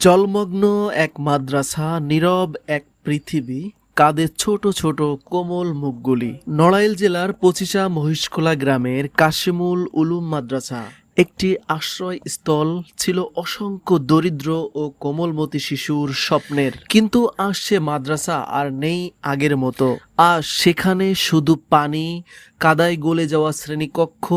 জলমগ্ন এক মাদ্রাসা, নীরব এক পৃথিবী কাদের ছোট ছোট কোমল মুখগুলি। নড়াইল জেলার পঁচিশা মহিষখোলা গ্রামের কাশিমুল উলুম মাদ্রাসা। একটি আশ্রয়স্থল ছিল অসংখ্য দরিদ্র ও কোমলমতি শিশুর স্বপ্নের। কিন্তু আজ সে মাদ্রাসা আর নেই আগের মতো। আর সেখানে শুধু পানি, কাদায় গলে যাওয়া শ্রেণীকক্ষ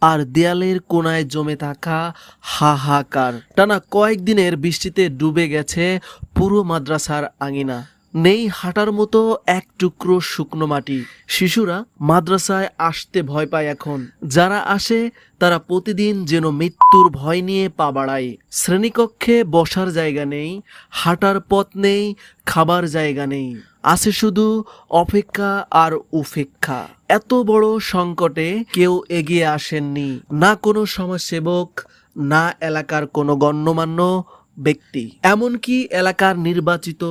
আর দেয়ালের কোনায় জমে থাকা হাহাকার। টানা কয়েকদিনের বৃষ্টিতে ডুবে গেছে পুরো মাদ্রাসার আঙিনা। নেই হাঁটার মতো এক টুকরো শুকনো মাটি। শিশুরা মাদ্রাসায় আসতে ভয় পায় এখন। যারা আসে, তারা প্রতিদিন যেন মৃত্যুর ভয় নিয়ে পা বাড়ায়। শ্রেণীকক্ষে বসার জায়গা নেই, হাঁটার পথ নেই, খাবার জায়গা নেই। আছে শুধু অপেক্ষা আর উপেক্ষা। এত বড় সংকটে কেউ এগিয়ে আসেননি। না কোনো সমাজসেবক, না এলাকার কোনো গণ্যমান্য ব্যক্তি। এমনকি এলাকার নির্বাচিত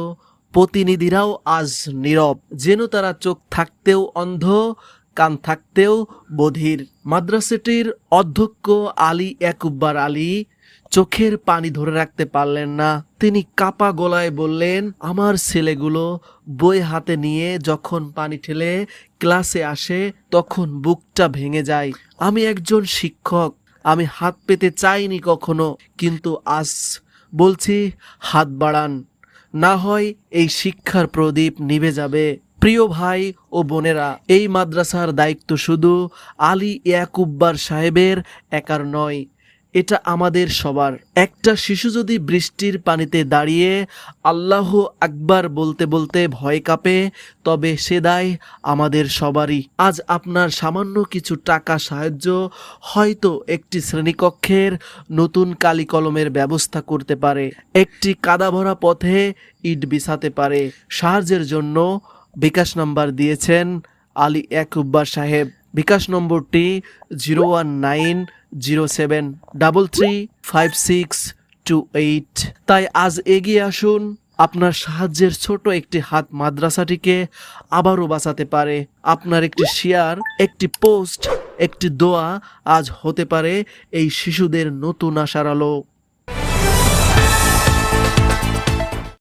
প্রতিনিধিরাও আজ নীরব। যেন তারা চোখ থাকতেও অন্ধ, কান থাকতেও বধির। মাদ্রাসাটির অধ্যক্ষ আলী একুব্বার আলী, চোখের পানি ধরে রাখতে পারলেন না। তিনি কাপা গলায় বললেন, আমার ছেলেগুলো বই হাতে নিয়ে যখন পানি ঠেলে ক্লাসে আসে, তখন বুকটা ভেঙে যায়। আমি একজন শিক্ষক, আমি হাত পেতে চাইনি কখনো, কিন্তু আজ বলছি, হাত বাড়ান। না হয় এই শিক্ষার প্রদীপ নিভে যাবে। প্রিয় ভাই ও বোনেরা, এই মাদ্রাসার দায়িত্ব শুধু আলী ইয়াকুব্বার সাহেবের, একার নয়। এটা আমাদের সবার। একটা শিশু যদি বৃষ্টির পানিতে দাঁড়িয়ে আল্লাহ আকবার বলতে বলতে ভয় কাঁপে, তবে সে দায় আমাদের সবারই। আজ আপনার সামান্য কিছু টাকা সাহায্য হয়তো একটি শ্রেণীকক্ষের নতুন কালি কলমের ব্যবস্থা করতে পারে। একটি কাদা ভরা পথে ইট বিছাতে পারে। সাহায্যের জন্য বিকাশ নাম্বার দিয়েছেন আলী একুব্বার সাহেব। বিকাশ নম্বরটি zero one nine zero seven double three five six two eight. তাই আজ এগিয়ে আসুন আপনার সাহায্যের ছোট একটি হাত মাদ্রাসাটিকে আবারও বাঁচাতে পারে। আপনার একটি শেয়ার, একটি পোস্ট, একটি দোয়া আজ হতে পারে এই শিশুদের নতুন আশার আলো।